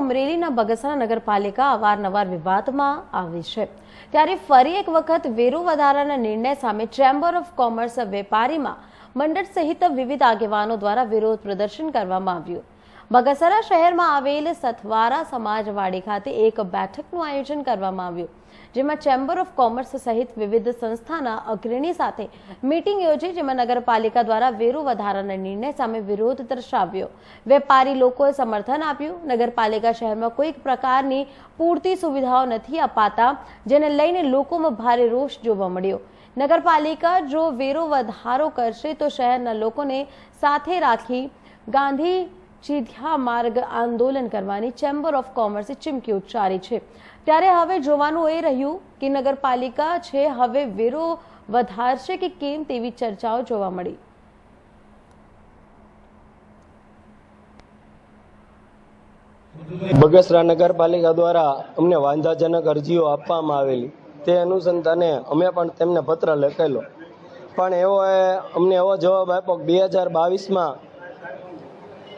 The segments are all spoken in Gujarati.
અમરેલીના બગસરા નગરપાલિકા અવારનવાર વિવાદમાં આવી છે. ત્યારે ફરી એક વખત વેરો વધારાના નિર્ણય સામે ચેમ્બર ઓફ કોમર્સ વેપારીમાં મંડળ સહિત વિવિધ આગેવાનો દ્વારા વિરોધ પ્રદર્શન કરવામાં આવ્યું. બગસરા શહેરમાં આવેલ સથવારા સમાજવાડી ખાતે એક બેઠકનું આયોજન કરવામાં આવ્યું, જેમાં ચેમ્બર ઓફ કોમર્સ સહિત વિવિધ સંસ્થાના અગ્રણી સાથે મીટિંગ યોજી, જેમાં નગરપાલિકા દ્વારા વેરો વધારાના નિર્ણય સામે વિરોધ દર્શાવ્યો. વેપારી લોકોએ સમર્થન આપ્યું. નગરપાલિકા શહેરમાં કોઈક પ્રકારની પૂરતી સુવિધાઓ નથી અપાતા, જેને લઈને લોકોમાં ભારે રોષ જોવા મળ્યો. નગરપાલિકા જો વેરો વધારો કરશે, તો શહેરના લોકોને સાથે રાખી ગાંધી ચીધ્યા માર્ગ આંદોલન કરવાની ચેમ્બર ઓફ કોમર્સે ચીમકી ઉચ્ચારી છે. ત્યારે હવે જોવાનું એ રહ્યું કે નગરપાલિકા છે, હવે વેરો વધારશે કે કેમ તેવી ચર્ચાઓ જોવા મળી. બગસરા નગરપાલિકા દ્વારા અમને વાંધાજનક અરજીઓ આપવામાં આવેલી. તે અનુસંધાને અમે પણ તેમને પત્ર લખેલો. પણ એવો અમને એવો જવાબ આપ્યો કે બે હજાર બાવીસમાં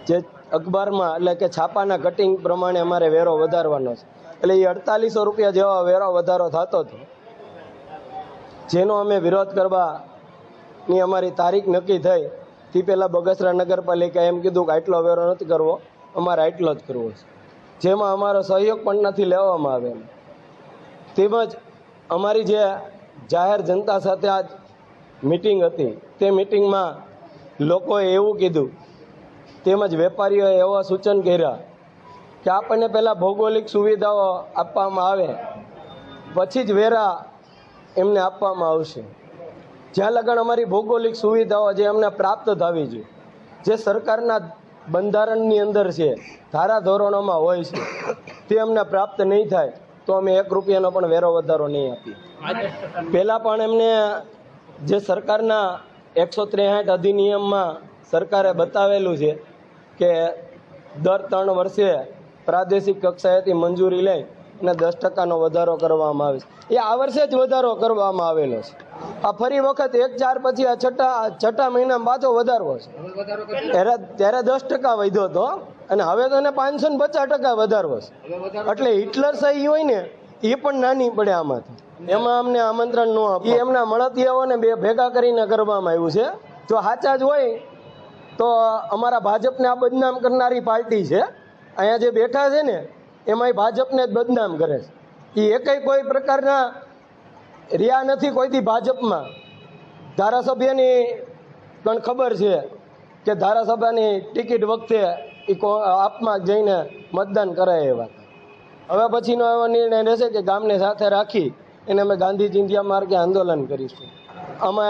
જે અખબારમાં એટલે કે છાપાના કટિંગ પ્રમાણે અમારે વેરો વધારવાનો છે. એટલે એ અડતાલીસો રૂપિયા જેવો વેરો વધારો થતો હતો. જેનો અમે વિરોધ કરવાની અમારી તારીખ નક્કી થઈ. તે પહેલાં બગસરા નગરપાલિકાએ એમ કીધું કે આટલો વેરો નથી કરવો. અમારે આટલો જ કરવો છે. જેમાં અમારો સહયોગ પણ નથી લેવામાં આવે તેમજ અમારી જે જાહેર જનતા સાથે આજ મિટિંગ હતી, તે મિટિંગમાં લોકોએ એવું કીધું તેમજ વેપારીઓએ એવા સૂચન કર્યા કે આપણને પહેલાં ભૌગોલિક સુવિધાઓ આપવામાં આવે, પછી જ વેરા એમને આપવામાં આવશે. જ્યાં લગન અમારી ભૌગોલિક સુવિધાઓ જે અમને પ્રાપ્ત થવી જોઈએ, જે સરકારના બંધારણની અંદર છે ધારા ધોરણોમાં હોય છે, તે અમને પ્રાપ્ત નહીં થાય, તો અમે એક રૂપિયાનો પણ વેરો વધારો નહીં આપીએ. પહેલાં પણ એમને જે સરકારના એકસો ત્રેસઠ અધિનિયમમાં સરકારે બતાવેલું છે કે દર ત્રણ વર્ષે પ્રાદેશિક કક્ષાએથી મંજૂરી લઈ અને દસ ટકાનો વધારો કરવામાં આવે છે. એ આ વર્ષે જ વધારો કરવામાં આવેલો છે. આ ફરી વખત એક ચાર પછી આ છઠ્ઠા છઠ્ઠા મહિનામાં પાછો વધારવો છે. ત્યારે ત્યારે દસ ટકા વધ્યો હતો અને હવે તો એને પાંચસો ને પચાસ ટકા વધારવો છે. એટલે હિટલર સહી હોય ને, એ પણ નાની પડે આમાંથી. એમાં અમને આમંત્રણ ન આપ્યું એમના મળતિયાઓને બે ભેગા કરીને કરવામાં આવ્યું છે. જો સાચા જ હોય તો અમારા ભાજપને આ બદનામ કરનારી પાર્ટી છે. અહીંયા જે બેઠા છે ને એમાંય ભાજપને જ બદનામ કરે છે. એ એકેય કોઈ પ્રકારના રહ્યા નથી કોઈથી ભાજપમાં. ધારાસભ્યની પણ ખબર છે કે ધારાસભાની ટિકિટ વખતે એ આપમાં જઈને મતદાન કરાય એવા. હવે પછીનો એવો નિર્ણય રહેશે કે ગામને સાથે રાખી એને અમે ગાંધી ચિંધ્યા માર્ગે આંદોલન કરીશું. અમે